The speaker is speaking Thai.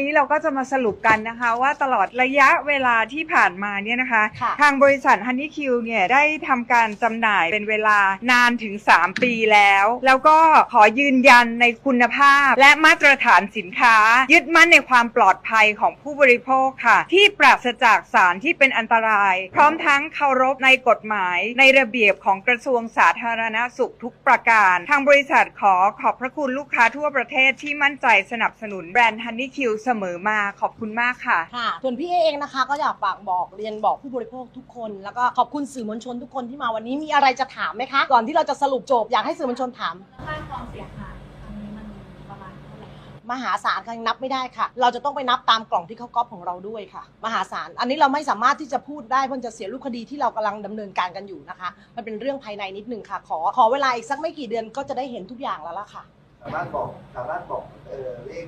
นี้เราก็จะมาสรุปกันนะคะว่าตลอดระยะเวลาที่ผ่านมาเนี่ยนะคะ ค่ะทางบริษัท Honey Q เนี่ยได้ทำการจำหน่ายเป็นเวลานานถึง 3 ปีแล้ว แล้วก็ขอยืนยันในคุณภาพ และมาตรฐานสินค้า ยึดมั่นในความปลอดภัยของผู้บริโภคค่ะ ที่ปราศจากสารที่เป็นอันตราย พร้อมทั้งเคารพในกฎหมาย ในระเบียบของกระทรวงสาธารณสุขทุกประการ ทางบริษัทขอขอบพระคุณลูกค้าทั่วประเทศที่มั่นใจสนับสนุนแบรนด์ Honey Q เสมอมาขอบคุณมากค่ะ ค่ะ ส่วนพี่เอเองนะคะ ก็อยากฝากบอกเรียนบอกผู้บริโภคทุกคน แล้วก็ขอบคุณสื่อมวลชนทุกคนที่มาวันนี้มีอะไรจะถามไหมคะ ก่อนที่เราจะสรุปจบอยากให้สื่อมวลชนถาม ค่าความเสียหายครั้งนี้มันประมาณเท่าไหร่คะมหาศาลค่ะยังนับไม่ได้ค่ะ เราจะต้องไปนับตามกล่องที่เขาก๊อปของเราด้วยค่ะ มหาศาล อันนี้เราไม่สามารถที่จะพูดได้เพราะจะเสียรูปคดีที่เรากำลังดำเนินการกันอยู่นะคะ มันเป็นเรื่องภายในนิดนึงค่ะ ขอขอเวลาอีกสักไม่กี่เดือนก็จะได้เห็นทุกอย่างแล้วล่ะค่ะ สามารถบอกสามารถบอกเออเลขที่เขาเขา